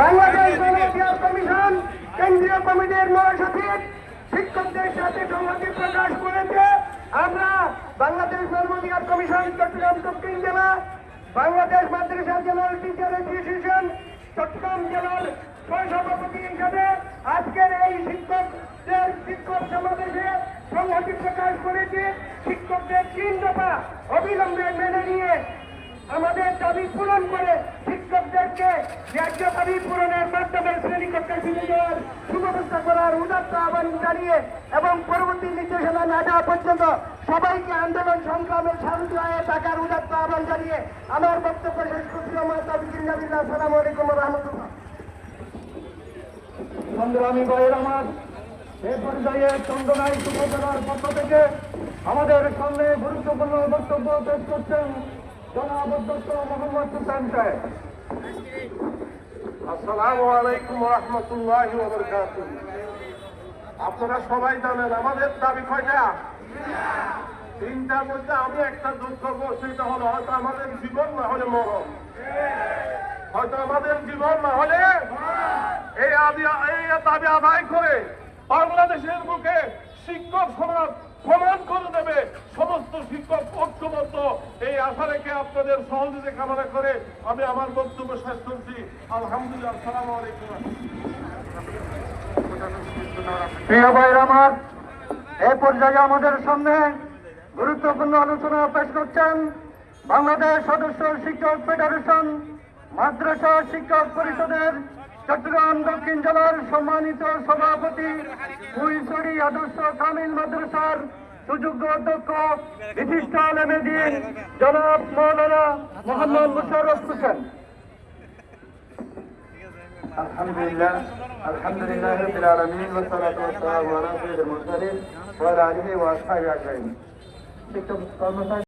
Bangladesh volunteer commission কেন্দ্রীয় কমিটির মহাসচিব শিক্ষকদের সাথে সংহতি প্রকাশ করেছে। আমরা বাংলাদেশ ভলেন্টিয়ার কমিশন, চট্টগ্রাম দক্ষিণ জেলা, বাংলাদেশ মাদ্রাসা জেনারেল টিচার অ্যাসোসিয়েশন, চট্টগ্রাম জেলার সহসভাপতি হিসাবে আজকের এই শিক্ষকদের শিক্ষক সমাবেশে সংহতি প্রকাশ করেছে। শিক্ষকদের তিন দফা অবিলম্বে মেনে নিয়ে আমাদের দাবি পূরণ ন্যায্য দাবি পূরণের মাধ্যমে শ্রেণীকক্ষে ফিরে যাওয়ার সুব্যবস্থা করার উদাত্ত আহ্বান জানিয়ে এবং পরবর্তী নির্দেশনা না দেওয়া পর্যন্ত সবাইকে আন্দোলন সংগ্রামে শান্ত হয়ে থাকার উদাত্ত আহ্বান জানিয়ে আমার বক্তব্য শেষ করছি। আমার দাবি জিন্দাবিল্লাহ সালাম আলাইকুম রহমতুল্লাহ। সংগ্রামী ভাইয়ের আমার, এ পর্যায়ে চন্দনাই উপজেলার পক্ষ থেকে আমাদের সামনে গুরুত্বপূর্ণ বক্তব্য পেশ করছেন আসসালামু আলাইকুম আপনারা সবাই জানেন, আমাদের দাবি কয়টা? তিনটার মধ্যে আমি একটা দুঃখ সেটা হলো হয়তো আমাদের জীবন না হলে মরণ। হয়তো আমাদের জীবন না হলে এই দাবি আদায় করে বাংলাদেশের বুকে শিক্ষক সমাজ প্রমাণ করে দেবে সমস্ত শিক্ষক ঐক্যবদ্ধ এই আশা রেখে আপনাদের সহযোগিতা কামনা করে আমি আমার বক্তব্য শেষ করছি। আলহামদুলিল্লাহ, আসসালামু আলাইকুম। প্রিয় ভাইয়ের আমার, এ পর্যায়ে আমাদের সামনে গুরুত্বপূর্ণ আলোচনা পেশ করছেন বাংলাদেশ সদস্য শিক্ষক ফেডারেশন, মাদ্রাসা শিক্ষক পরিষদের চট্টগ্রাম দক্ষিণ জেলার সম্মানিত সভাপতি আদর্শ কামিল মাদ্রাসার সুযোগ্য অধ্যক্ষ বিশিষ্ট আলমেদিন জনাব মৌলানা মোহাম্মদ মুশারফ হোসেন الحمد لله الحمد لله رب العالمين والصلاة والسلام على سيد المرسلين وعلى آله وأصحابه أجمعين